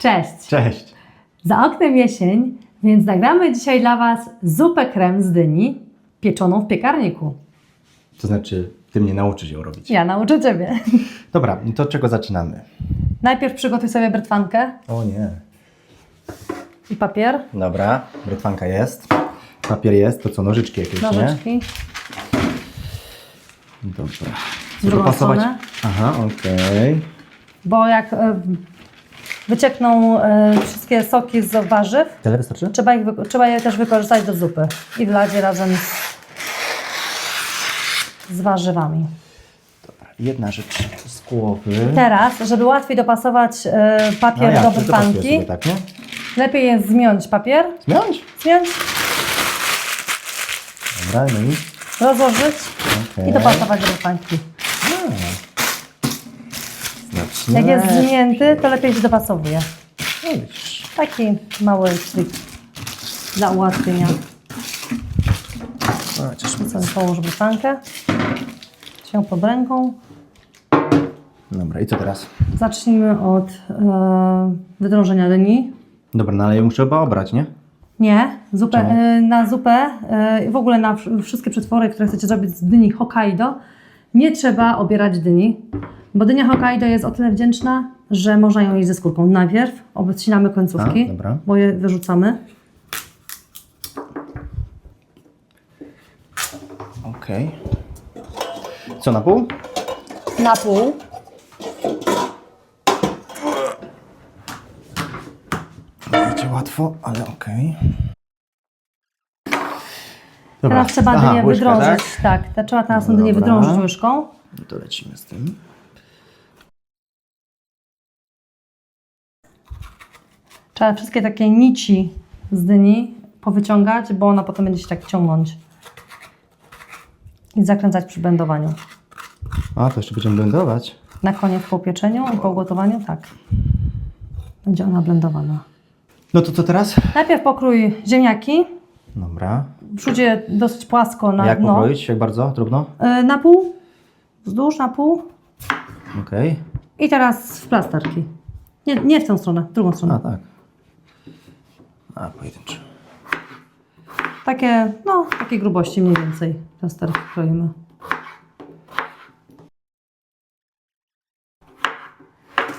Cześć! Cześć. Za oknem jesień, więc nagramy dzisiaj dla Was zupę krem z dyni pieczoną w piekarniku. To znaczy, ty mnie nauczysz ją robić. Ja nauczę Ciebie. Dobra, to od czego zaczynamy? Najpierw przygotuj sobie brytwankę O nie. i papier, Dobra, brytwanka jest. Papier jest, to co, nożyczki jakieś, nie? nożyczki. Dobra. W drugą stronę. Aha, okej. Bo jak e, wyciekną e, wszystkie soki z warzyw, Tyle wystarczy? trzeba, ich, trzeba je też wykorzystać do zupy i wlać je razem z, z warzywami. Jedna rzecz z głowy. Teraz, żeby łatwiej dopasować e, papier jak? do To dopasuję brytwanki, sobie tak, nie? lepiej jest zmiąć papier, Zmiąć? zmiąć, Dobra, no i... rozłożyć Okej. i dopasować do brytwanki. Znacznie. Jak jest zmięty, to lepiej się dopasowuje. No widzisz. Taki mały trik dla ułatwienia. Chociaż Sobie połóż brytwankę, się pod ręką. Dobra, i co teraz? Zacznijmy od e, wydrążenia dyni. Dobra, no ale ja muszę chyba obrać, nie? Nie, zupę, Czemu? e, na zupę e, i w ogóle na wsz- wszystkie przetwory, które chcecie zrobić z dyni Hokkaido, nie trzeba obierać dyni, bo dynia Hokkaido jest o tyle wdzięczna, że można ją jeść ze skórką. Najpierw obcinamy końcówki, A, dobra. bo je wyrzucamy. Okej. Co, na pół? Na pół. Będzie łatwo, ale okej. Dobra. Teraz trzeba Aha, dynię wydrążyć. Tak, te trzeba teraz tą dynię dobra. wydrążyć łyżką. No to lecimy z tym. Trzeba wszystkie takie nici z dyni powyciągać, bo ona potem będzie się tak ciągnąć. I zakręcać przy błędowaniu. A, to jeszcze będziemy blendować. Na koniec po upieczeniu i po ugotowaniu, tak. Będzie ona blendowana. No to co teraz? Najpierw pokrój ziemniaki. Dobra. Wrzuć je dosyć płasko na Jak dno. pokroić? Jak bardzo? Drobno? Y, Na pół. Wzdłuż, na pół. Okej. I teraz w plasterki. Nie, nie w tą stronę, w drugą stronę. A, tak. A, pojedynczy. Takie, no, takiej grubości mniej więcej plasterki kroimy.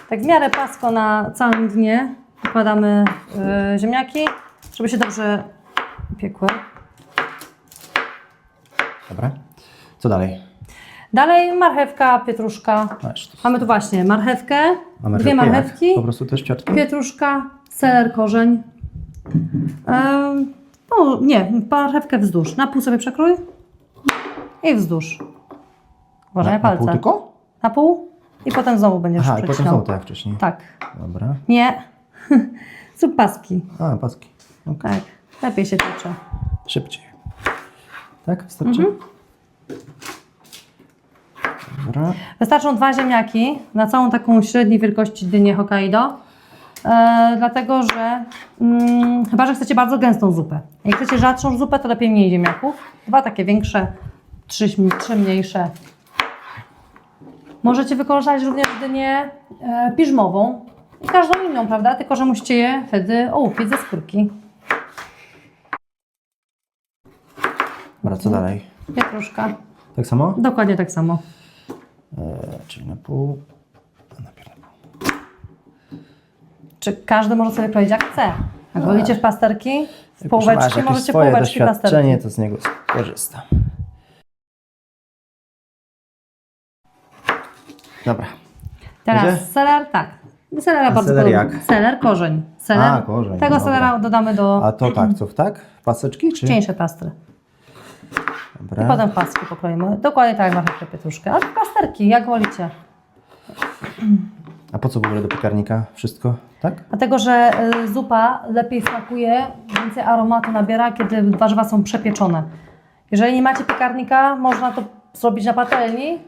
Tak w miarę płasko na całym dnie układamy y, ziemniaki, żeby się dobrze piekły. Dobra. Co dalej? Dalej marchewka, pietruszka. To- Mamy tu właśnie marchewkę, dwie marchewki, Po prostu też ciotki? pietruszka, seler, korzeń. No nie, marchewkę wzdłuż. Na pół sobie przekrój i wzdłuż. Uważaj na, na na pół palce. tylko? Na pół i potem znowu będziesz Aha, i potem są te jak wcześniej. Tak. Dobra. Nie. Zrób paski. A, paski. Okej. Tak. Lepiej się piecze. Szybciej. Tak? Wystarczy? Mhm. Dobra. Wystarczą dwa ziemniaki na całą taką średniej wielkości dynię Hokkaido. E, dlatego, że mm, chyba, że chcecie bardzo gęstą zupę. Jak chcecie rzadszą zupę, to lepiej mniej ziemniaków. Dwa takie większe, trzy, trzy mniejsze. Możecie wykorzystać również dynię e, piżmową i każdą inną, prawda? Tylko, że musicie je wtedy ołupić ze skórki. Dobra, co dalej? Pietruszka. Tak samo? Dokładnie tak samo. E, czyli na pół. Na pół. Czy każdy może sobie kroić jak chce. Jak wolicie w plasterki, w Jak już masz jakieś możecie swoje połóweczki doświadczenie, to z niego skorzystam. Dobra. Teraz seler, tak. Selera A bardzo seler podobny. jak? Seler, korzeń. Seler. A, korzeń, Tego dobra. selera dodamy do A to tak, co tak? Paseczki czy? cieńsze plastry. Dobra. I potem paski pokroimy. Dokładnie tak jak marchewkę pietruszkę. Ale plasterki, jak wolicie. A po co w ogóle do piekarnika wszystko? Tak? Dlatego, że y, zupa lepiej smakuje, więcej aromatu nabiera, kiedy warzywa są przepieczone. Jeżeli nie macie piekarnika, można to zrobić na patelni.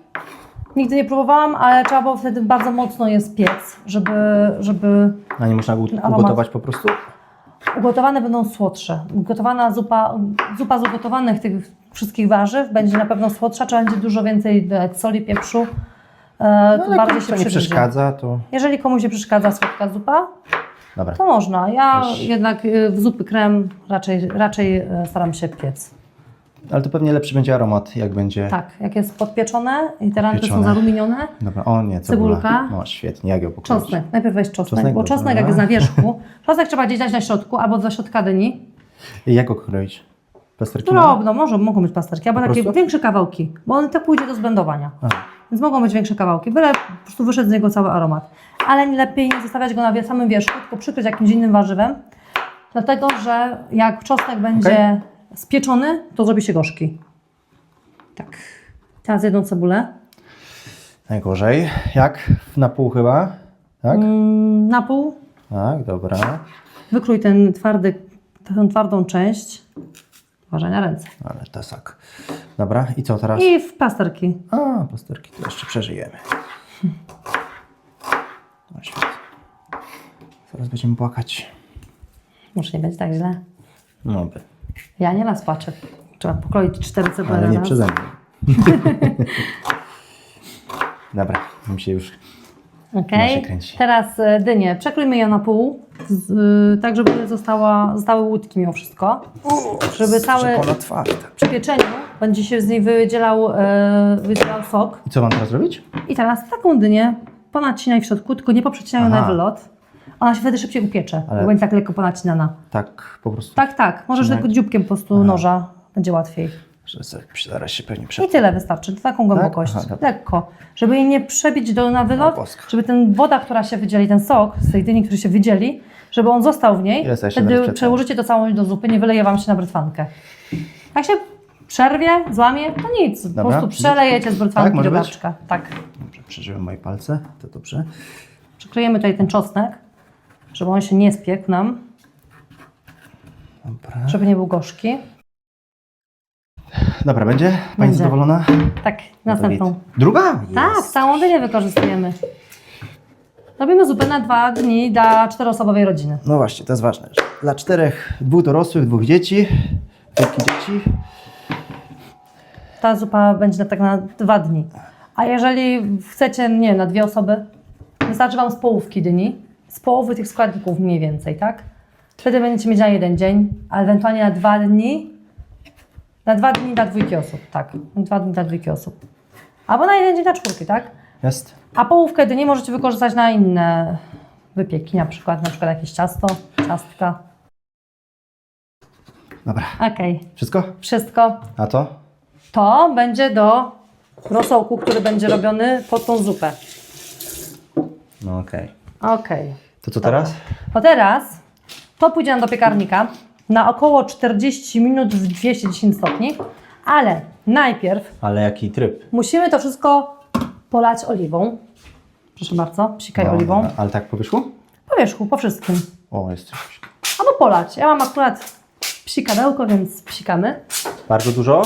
Nigdy nie próbowałam, ale trzeba było wtedy bardzo mocno je spiec, żeby, żeby A nie można aromat. ugotować po prostu? Ugotowane będą słodsze. Ugotowana zupa, zupa z ugotowanych tych wszystkich warzyw będzie na pewno słodsza, trzeba będzie dużo więcej dodać soli, pieprzu. E, No, to bardziej komuś się to nie przeszkadza, to Jeżeli komuś nie przeszkadza słodka zupa, Dobra. To można. Ja Weź. jednak y, w zupy krem raczej, raczej y, staram się piec. Ale to pewnie lepszy będzie aromat, jak będzie. Tak, jak jest podpieczone i te ranty są zarumienione, Dobra, o nie, cebula. Cebulka. No świetnie, jak ją pokroić? czosnek. Najpierw weź czosnek, Czosnek, bo dobra. czosnek jak jest na wierzchu, czosnek trzeba gdzieś dać na środku albo do środka dyni. I jak go kroić? Plasterki? Drobno, może, mogą być plasterki, albo Po takie prostu? większe kawałki, bo on tak pójdzie do zblendowania. A, Więc mogą być większe kawałki, byle po prostu wyszedł z niego cały aromat. Ale nie lepiej nie zostawiać go na wie- samym wierzchu, tylko przykryć jakimś innym warzywem, dlatego że jak czosnek będzie spieczony, to zrobi się gorzki. Tak. Teraz jedną cebulę. najgorzej. Jak? Na pół chyba? Tak? Mm, na pół Tak, dobra. wykrój ten twardy, tę twardą część. Uważaj na ręce. Ale tesak. Dobra, i co teraz? I w plasterki. A, plasterki to jeszcze przeżyjemy. No świetnie. Zaraz będziemy płakać. Może nie będzie tak źle. No by. Ja nie raz płaczę. Trzeba pokroić cztery cebule Ale nie raz. przeze mnie. Dobra, mi się już... Kręci. Teraz e, dynię. Przekrójmy ją na pół, z, y, tak żeby została, zostały łódki mimo wszystko. Żeby cały Czekolada twarda. przy pieczeniu będzie się z niej wydzielał, e, wydzielał sok. I co mam teraz robić? I teraz taką dynię ponacinaj w środku, tylko nie poprzecinaj Aha. na wylot. Ona się wtedy szybciej upiecze, Ale- bo będzie tak lekko ponacinana. Tak po prostu, Tak, tak. Możesz tylko dzióbkiem po prostu noża. Będzie łatwiej. Zaraz- się pewnie I tyle wystarczy, taką głębokość. Aha, dobra. Lekko. Żeby jej nie przebić do, na wylot, O, boska. żeby ten woda, która się wydzieli, ten sok z tej dyni, który się wydzieli, żeby on został w niej. Jest, ja Wtedy przełożycie to całość do zupy, nie wyleje Wam się na brytwankę. Jak się przerwie, złamie, to nic. Po Dobra. prostu przelejecie z Tak, brytwanki może do garczka. Tak. Dobrze, przeżyłem moje palce, to dobrze. Przykryjemy tutaj ten czosnek, żeby on się nie spiekł nam, Dobra. żeby nie był gorzki. Dobra, będzie? Pani Będzie. zadowolona? Tak, następną. Druga? Tak, Jest. całą dynię wykorzystujemy. Robimy zupę na dwa dni dla czteroosobowej rodziny. No właśnie, to jest ważne. że Dla czterech, dwóch dorosłych, dwóch dzieci, dwójki dzieci. Ta zupa będzie na, tak na dwa dni. A jeżeli chcecie, nie wiem, na dwie osoby, wystarczy Wam z połówki dyni, z połowy tych składników mniej więcej, tak? Wtedy będziecie mieć na jeden dzień, a ewentualnie na dwa dni, na dwa dni dla dwójki osób, tak. Na dwa dni dla dwójki osób. Albo na jeden dzień dla czwórki, tak? Jest? A połówkę dyni możecie wykorzystać na inne wypieki, na przykład, na przykład jakieś ciasto, ciastka. Dobra. Okej, Wszystko? wszystko. A to? To będzie do rosołku, który będzie robiony pod tą zupę. No okej. Okej. To co teraz? To teraz to pójdzie nam do piekarnika na około 40 minut w 210 stopni, ale najpierw Ale jaki tryb? musimy to wszystko polać oliwą. Proszę bardzo, psikaj No, oliwą. dobra. Ale tak po wierzchu? Po wierzchu, po wszystkim. O, jest coś. Albo polać. Ja mam akurat psikadełko, więc psikamy. Bardzo dużo?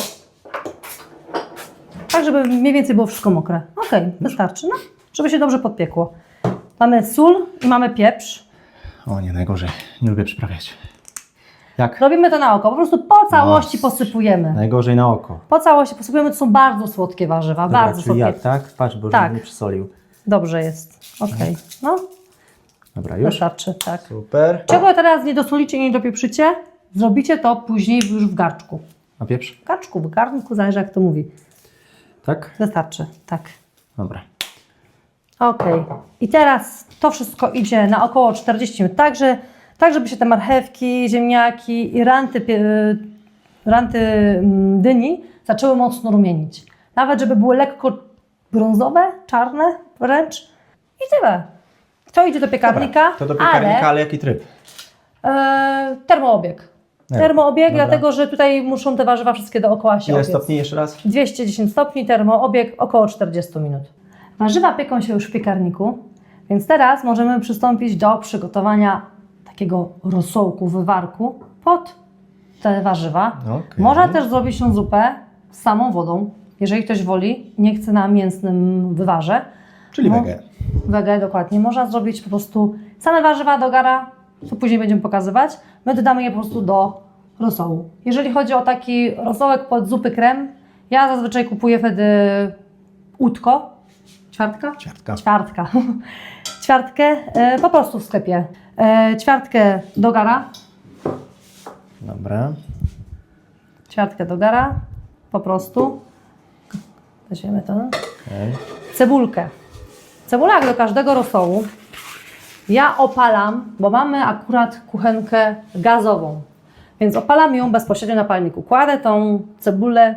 Tak, żeby mniej więcej było wszystko mokre. Okej, wystarczy. No, żeby się dobrze podpiekło. Mamy sól i mamy pieprz. O nie, najgorzej. Nie lubię przyprawiać. Jak? Robimy to na oko. Po prostu po całości No. posypujemy. Najgorzej na oko. Po całości posypujemy. To są bardzo słodkie warzywa. Dobra, bardzo czyli słodkie. jak, tak? Patrz, bo Tak. tak. nie przysolił. Dobrze jest. Okej. No, Dobra, już? wystarczy. Tak. Super. Czego teraz nie dosolicie i nie dopieprzycie? Zrobicie to później już w garczku. A pieprz? W garczku, w garnku, zależy jak to mówi. Tak? Wystarczy. Tak. Dobra. Okej. I teraz to wszystko idzie na około 40 minut, tak, że, tak żeby się te marchewki, ziemniaki i ranty, y, ranty mm, dyni zaczęły mocno rumienić. Nawet żeby były lekko brązowe, czarne wręcz i tyle. To idzie do piekarnika, Dobra, to do piekarnika, ale, ale jaki tryb? e, termoobieg. Nie. Termoobieg, Dobra. dlatego że tutaj muszą te warzywa wszystkie dookoła się Ile stopni jeszcze raz? 210 stopni, termoobieg około 40 minut. Warzywa pieką się już w piekarniku, więc teraz możemy przystąpić do przygotowania takiego rosołku, wywarku pod te warzywa. Okej. Można też zrobić tą zupę z samą wodą, jeżeli ktoś woli, nie chce na mięsnym wywarze. Czyli No. wege. Wege, dokładnie. Można zrobić po prostu same warzywa do gara, co później będziemy pokazywać. My dodamy je po prostu do rosołu. Jeżeli chodzi o taki rosołek pod zupy krem, ja zazwyczaj kupuję wtedy łódko. Ćwiartka? Ćwiartka. Ćwiartka. ćwiartkę e, po prostu w sklepie. E, ćwiartkę do gara, Dobra. ćwiartkę do gara, po prostu. Weźmiemy to. Okej. Cebulkę. Cebula jak do każdego rosołu. Ja opalam, bo mamy akurat kuchenkę gazową, więc opalam ją bezpośrednio na palniku. Kładę tą cebulę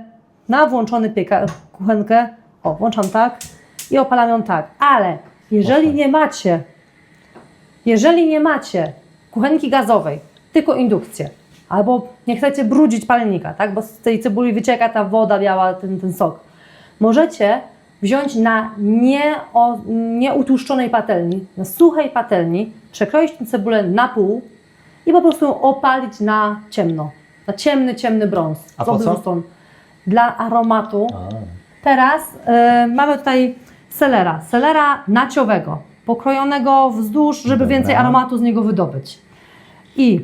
na włączony pieka- kuchenkę, o włączam tak i opalam ją tak, ale jeżeli nie macie, jeżeli nie macie kuchenki gazowej, tylko indukcję, albo nie chcecie brudzić palnika, tak, bo z tej cebuli wycieka ta woda biała, ten, ten sok, możecie wziąć na nie, o, nieutłuszczonej patelni, na suchej patelni, przekroić tę cebulę na pół i po prostu ją opalić na ciemno, na ciemny, ciemny brąz. A po co? stron. Dla aromatu. A. Teraz y, mamy tutaj selera, selera naciowego, pokrojonego wzdłuż, żeby więcej aromatu z niego wydobyć. I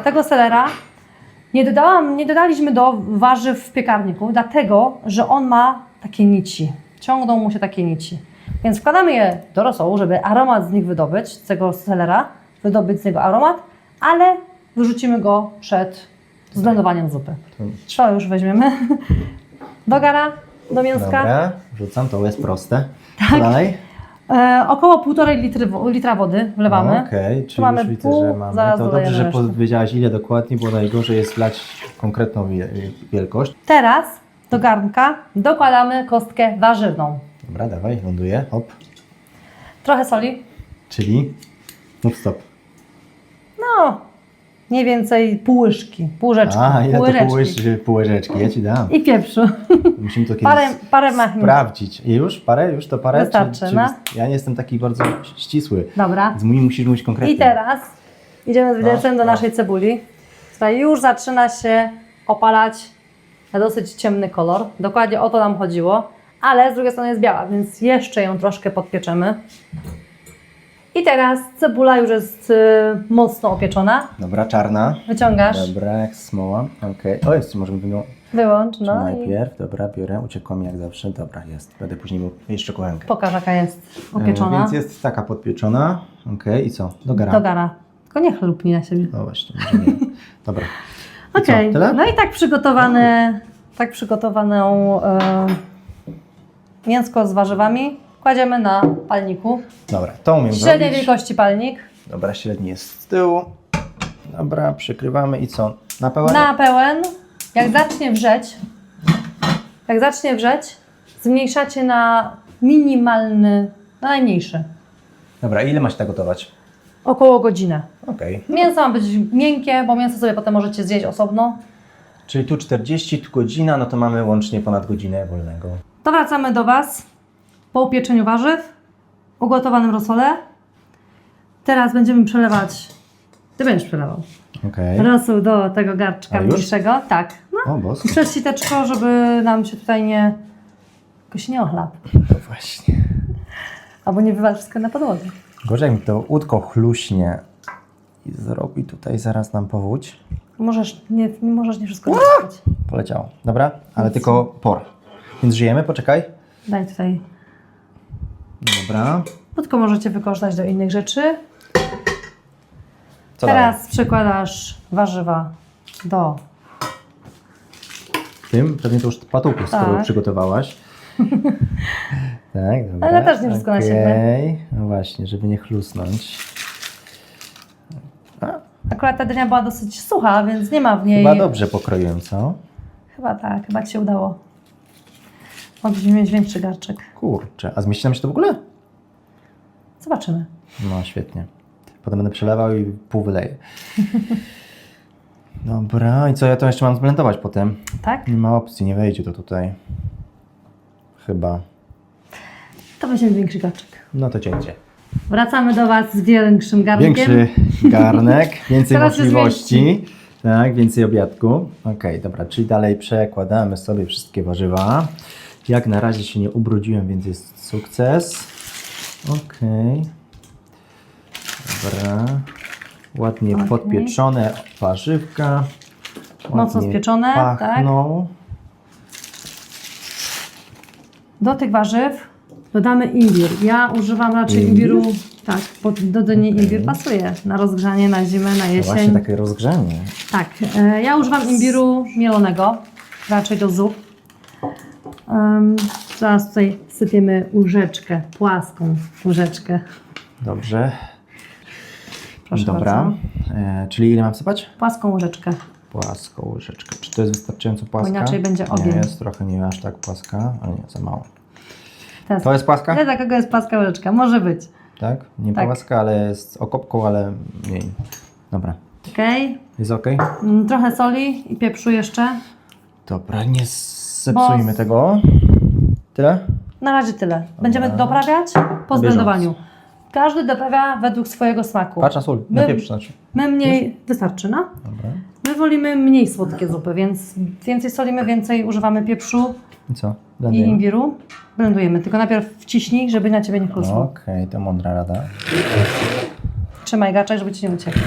y, tego selera nie, dodałam, nie dodaliśmy do warzyw w piekarniku, dlatego, że on ma takie nici. Ciągną mu się takie nici. Więc wkładamy je do rosołu, żeby aromat z nich wydobyć, z tego selera, wydobyć z niego aromat, ale wyrzucimy go przed zblendowaniem zupy. To- To już weźmiemy. Do gara, do mięska. Dobra, rzucam, to jest proste. Tak. Co dalej? E, około 1,5 litry, wo- litra wody wlewamy. Okej, czyli mamy już widzę, pół, że mamy. zaraz to dodajemy dobrze, że resztę. powiedziałaś ile dokładnie, bo najgorzej jest wlać konkretną wie- wielkość. Teraz do garnka dokładamy kostkę warzywną. Dobra, dawaj, ląduje, hop. Trochę soli. Czyli? Mów stop. No, mniej więcej pół łyżki, pół łyżeczki. A, ile pół to łyżeczki. pół, łyż- pół łyżeczki? Ja Ci dam. I pieprzu. Musimy to kiedyś Parę, parę sprawdzić. I już? Parę? Już to parę? Wystarczy, no. Ja nie jestem taki bardzo ścisły. Dobra. Z mój musisz mówić konkretnie. I teraz idziemy z widelcem do no. naszej cebuli, która już zaczyna się opalać na dosyć ciemny kolor. Dokładnie o to nam chodziło, ale z drugiej strony jest biała, więc jeszcze ją troszkę podpieczemy. I teraz cebula już jest y, mocno opieczona. Dobra, czarna. Wyciągasz, Dobra, jak smoła. Okej. O, jest, możemy wyjąć. wyłącz, No i najpierw, dobra, biorę, uciekło mi jak zawsze. Dobra, jest. Będę później miał jeszcze kuchenkę. pokaż jaka jest E, opieczona. Więc jest taka podpieczona. Okej, i co? Do gara. Do gara. Tylko nie chlupnij na siebie. No właśnie, może nie. Dobra. I Okej, co, tyle? no i tak przygotowane, tak przygotowaną e, mięsko z warzywami kładziemy na palniku. Dobra, to umiem Średniej zrobić. wielkości palnik. Dobra, średni jest z tyłu. Dobra, przykrywamy i co? Na pełen? Na pełen, jak zacznie wrzeć, jak zacznie wrzeć, zmniejszacie na minimalny, na najmniejszy, Dobra, ile macie tak gotować? około godzinę. Okej. Mięso ma być miękkie, bo mięso sobie potem możecie zjeść osobno. Czyli tu 40, tu godzina, no to mamy łącznie ponad godzinę wolnego. To wracamy do Was po upieczeniu warzyw, ugotowanym rosole. Teraz będziemy przelewać, Ty będziesz przelewał, Okej. rosół do tego garczka A już? mniejszego. Tak, no O, bosko. przez siteczko, żeby nam się tutaj nie, jakoś nie ochlap, No właśnie. albo nie wywal wszystko na podłogę. Gorzej jak mi to łódko chluśnie i zrobi tutaj zaraz nam powódź. Możesz nie, nie możesz nie wszystko zrobić. Poleciało. Dobra, ale tylko por. Więc żyjemy, poczekaj. Daj tutaj. Dobra. Płótko możecie wykorzystać do innych rzeczy. Co Teraz przekładasz warzywa do Tym? Pewnie to już patułkę, skoro Tak. przygotowałaś. tak, dobra. Ale też nie wszystko na siebie. Okej. No właśnie, żeby nie chlusnąć. A, Akurat ta dynia była dosyć sucha, więc nie ma w niej. chyba dobrze pokroiłem, co? Chyba tak, chyba ci się udało. Mogliśmy mieć większy garczek. Kurczę, a zmieści nam się to w ogóle? Zobaczymy. No, świetnie. Potem będę przelewał i pół wyleję. Dobra, i co ja to jeszcze mam zblendować potem? Tak? Nie ma opcji, nie wejdzie to tutaj. Chyba. To weźmiemy większy garczek. No to cięcie. Wracamy do Was z większym garnkiem. Większy garnek, więcej Teraz się możliwości. Tak, więcej obiadku. Okej, dobra, czyli dalej przekładamy sobie wszystkie warzywa. Jak na razie się nie ubrudziłem, więc jest sukces. Okej. Dobra. Ładnie Okej. podpieczone warzywka. Mocno Ładnie spieczone, tak. pachną. Do tych warzyw Dodamy imbir. Ja używam raczej Imbir? imbiru, tak, pod do dyni Okej. imbir pasuje na rozgrzanie, na zimę, na jesień. właśnie takie rozgrzanie. Tak, e, ja używam imbiru mielonego, raczej do zup. Um, zaraz tutaj sypiemy łyżeczkę, płaską łyżeczkę. Dobrze. Proszę Dobra. bardzo. E, czyli ile mam sypać? Płaską łyżeczkę. Płaską łyżeczkę. Czy to jest wystarczająco płaska? inaczej będzie ogień. Nie, jest trochę nie aż tak płaska, ale nie, za mało. Teraz, To jest płaska? Ile takiego jest płaska łyżeczka? Może być. Tak? Nie Tak. płaska, ale jest okopką, ale mniej. Dobra. Okej. Jest ok? Mm, Trochę soli i pieprzu jeszcze. Dobra, nie zepsujmy Bo- tego. Tyle? Na razie tyle. Będziemy Dobra. doprawiać po zblendowaniu. Każdy doprawia według swojego smaku. Patrz na sól, na My- pieprz znaczy. My mniej, wystarczy, no? Dobra. My wolimy mniej słodkie zupy, więc więcej solimy, więcej używamy pieprzu I co? i Blendujemy? imbiru. Blendujemy, tylko najpierw wciśnij, żeby na Ciebie nie. Okej, to mądra rada. Trzymaj gaczek, żeby Ci nie uciekł.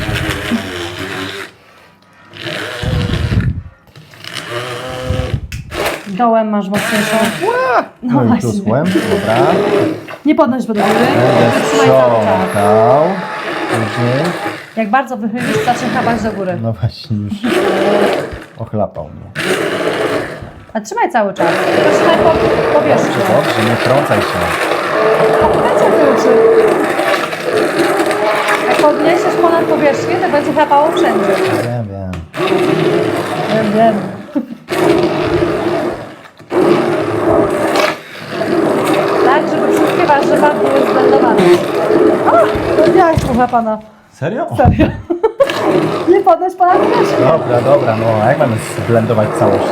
Dołem masz mocniejszą. No No i właśnie. dobra. Nie podnoś do góry. Będę Trzymaj cały czas. sprzątał. Później. Jak bardzo wychylisz, zacznie chrapać do góry. No właśnie już ochlapał mnie. A trzymaj cały czas. Tylko trzymaj po powierzchnię. Dobrze, nie trącaj się. Będzie kluczy. Jak podniesiesz ponad powierzchnię, to będzie chrapało wszędzie. Wiem, wiem. Wiem, wiem. Tak, żeby wszystkie warzywa były zblendowane. O, rozwijałaś trochę pana. Serio? Serio. Nie podnoś ponad powierzchnię. Dobra, dobra, no a jak mamy zblendować całość?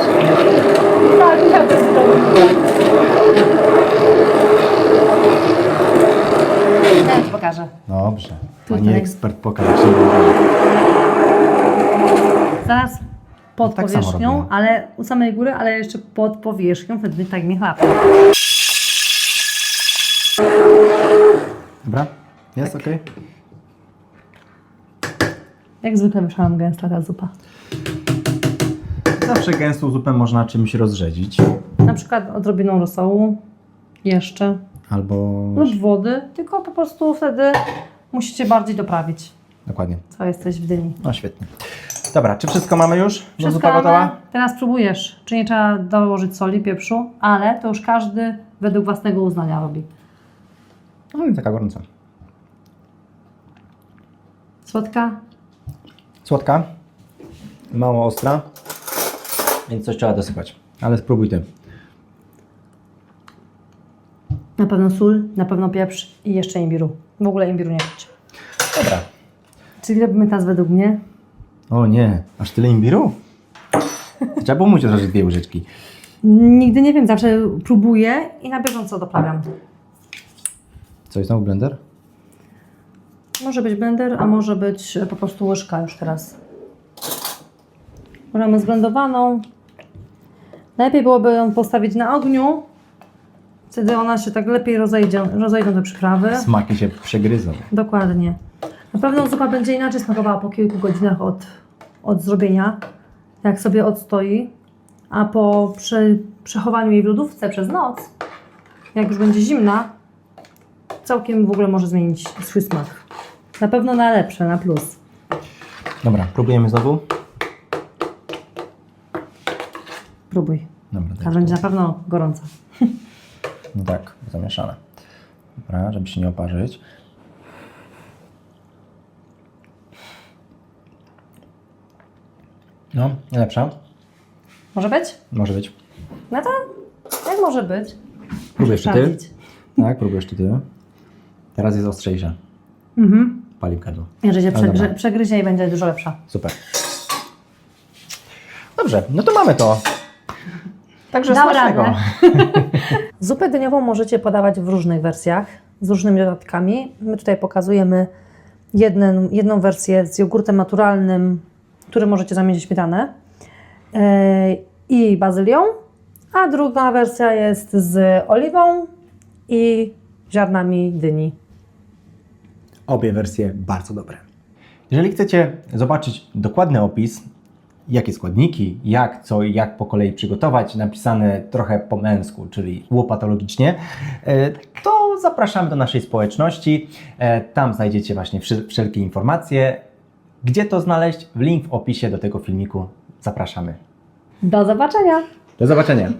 Tak, ja zrobię. Ja ci pokażę. Dobrze. Pani Tutaj. ekspert pokaże się. Zaraz pod tak samo powierzchnią, robię. ale u samej góry, ale jeszcze pod powierzchnią, wtedy tak nie chlapie. Jest okej? Jak zwykle wyszłam gęsta ta zupa. Zawsze gęstą zupę można czymś rozrzedzić. Na przykład odrobiną rosołu, jeszcze, Albo... lub wody, tylko po prostu wtedy musicie bardziej doprawić, Dokładnie. co jesteś w dyni. No świetnie. Dobra, czy wszystko mamy już? No Wszystko zupa mamy. gotowa? Teraz próbujesz, czy nie trzeba dołożyć soli, pieprzu, ale to już każdy według własnego uznania robi. No i taka gorąca. Słodka? Słodka, mało ostra, więc coś trzeba dosypać. Ale spróbuj ty. Na pewno sól, na pewno pieprz i jeszcze imbiru. W ogóle imbiru nie czuć. Dobra. Czyli robimy teraz według mnie. O nie, aż tyle imbiru? Trzeba było mówić, że dwie łyżeczki. Nigdy nie wiem, zawsze próbuję i na bieżąco doprawiam. Coś znowu blender? Może być blender, a może być po prostu łyżka już teraz. Możemy zblendowaną. Najlepiej byłoby ją postawić na ogniu. Wtedy ona się tak lepiej rozejdzie, rozejdą te przyprawy. Smaki się przegryzą. Dokładnie. Na pewno zupa będzie inaczej smakowała po kilku godzinach od, od zrobienia, jak sobie odstoi, a po prze, przechowaniu jej w lodówce przez noc, jak już będzie zimna, całkiem w ogóle może zmienić swój smak. Na pewno na lepsze, na plus. Dobra, próbujemy znowu. Próbuj. Dobra, Ta będzie na pewno gorąca. No tak, zamieszane. Dobra, żeby się nie oparzyć. No, lepsza. Może być? Może być. No to jak może być? Próbujesz czy ty? Sprawdzić. Tak, próbujesz czy ty. Teraz jest ostrzejsza. Mhm. Pali gardło. Jeżeli się dobra. przegrze, przegryzie i będzie dużo lepsza. Super. Dobrze, no to mamy to. Także Dam smacznego. radę. Zupę dyniową możecie podawać w różnych wersjach, z różnymi dodatkami. My tutaj pokazujemy jedną, jedną wersję z jogurtem naturalnym, który możecie zamienić w śmietanę yy, i bazylią, a druga wersja jest z oliwą i ziarnami dyni. Obie wersje bardzo dobre. Jeżeli chcecie zobaczyć dokładny opis jakie składniki, jak co i jak po kolei przygotować, napisane trochę po męsku, czyli łopatologicznie, e, to zapraszamy do naszej społeczności. E, Tam znajdziecie właśnie wszelkie informacje. Gdzie to znaleźć? W link w opisie do tego filmiku. Zapraszamy. Do zobaczenia! Do zobaczenia.